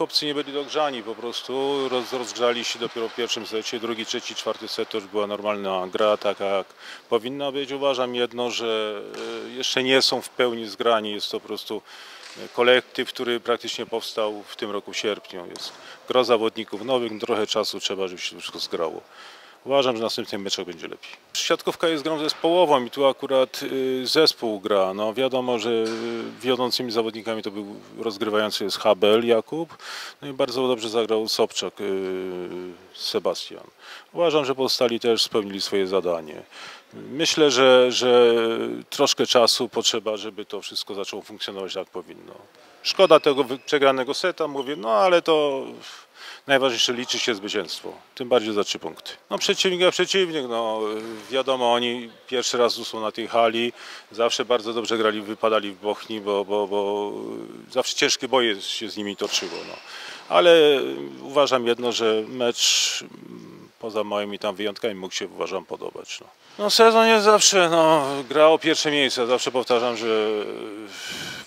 chłopcy nie byli dogrzani, po prostu roz, rozgrzali się dopiero w pierwszym secie, drugi, trzeci, czwarty set to już była normalna gra, taka jak powinna być. Uważam jedno, że e, jeszcze nie są w pełni zgrani, jest to po prostu e, kolektyw, który praktycznie powstał w tym roku w sierpniu. Jest gro zawodników nowych, trochę czasu trzeba, żeby się wszystko zgrało. Uważam, że w następnym meczach będzie lepiej. Siatkówka jest grą zespołową i tu akurat y, zespół gra. No wiadomo, że y, wiodącymi zawodnikami to był rozgrywający jest Habel Jakub, no i bardzo dobrze zagrał Sobczak y, Sebastian. Uważam, że pozostali też spełnili swoje zadanie. Myślę, że, że troszkę czasu potrzeba, żeby to wszystko zaczęło funkcjonować jak powinno. Szkoda tego przegranego seta, mówię, no ale to najważniejsze liczy się zwycięstwo, tym bardziej za trzy punkty. No przeciwnik przeciwnik, no wiadomo, oni pierwszy raz są na tej hali, zawsze bardzo dobrze grali, wypadali w Bochni, bo, bo, bo zawsze ciężkie boje się z nimi toczyło, no. Ale uważam jedno, że mecz mm, poza małymi tam wyjątkami mógł się uważam podobać. No. No sezon jest zawsze, no, gra o pierwsze miejsce. Zawsze powtarzam, że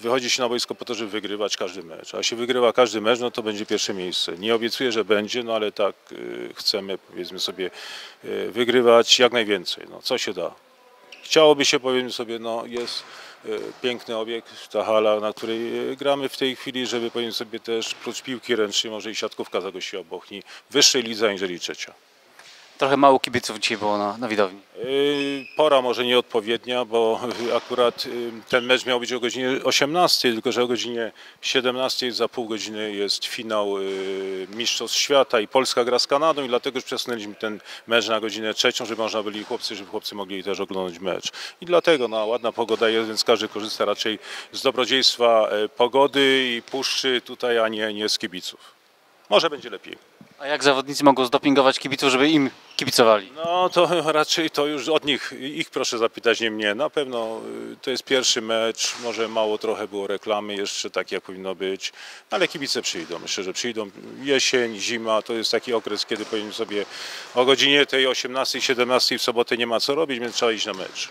wychodzi się na boisko po to, żeby wygrywać każdy mecz. A jeśli wygrywa każdy mecz, no to będzie pierwsze miejsce. Nie obiecuję, że będzie, no ale tak y, chcemy, powiedzmy sobie, y, wygrywać jak najwięcej. No, co się da. Chciałoby się, powiedzmy sobie, no jest y, piękny obiekt, ta hala, na której gramy w tej chwili, żeby powiedzmy sobie też, prócz piłki ręcznej, może i siatkówka zagościła Bochni, wyższej lidze aniżeli trzecia. Trochę mało kibiców dzisiaj było na, na widowni. Yy, Pora może nieodpowiednia, bo akurat yy, ten mecz miał być o godzinie 18, tylko że o godzinie 17 za pół godziny jest finał yy, Mistrzostw Świata i Polska gra z Kanadą i dlatego już przesunęliśmy ten mecz na godzinę trzecią, żeby można byli chłopcy, żeby chłopcy mogli też oglądać mecz. I dlatego no, ładna pogoda jest, więc każdy korzysta raczej z dobrodziejstwa e, pogody i puszczy tutaj, a nie, nie z kibiców. Może będzie lepiej. A jak zawodnicy mogą zdopingować kibiców, żeby im kibicowali? No to raczej to już od nich, ich proszę zapytać, nie mnie. Na pewno y, to jest pierwszy mecz, może mało trochę było reklamy jeszcze tak jak powinno być, ale kibice przyjdą, myślę, że przyjdą. Jesień, zima to jest taki okres, kiedy powinien sobie o godzinie tej 18-17 w sobotę nie ma co robić, więc trzeba iść na mecz.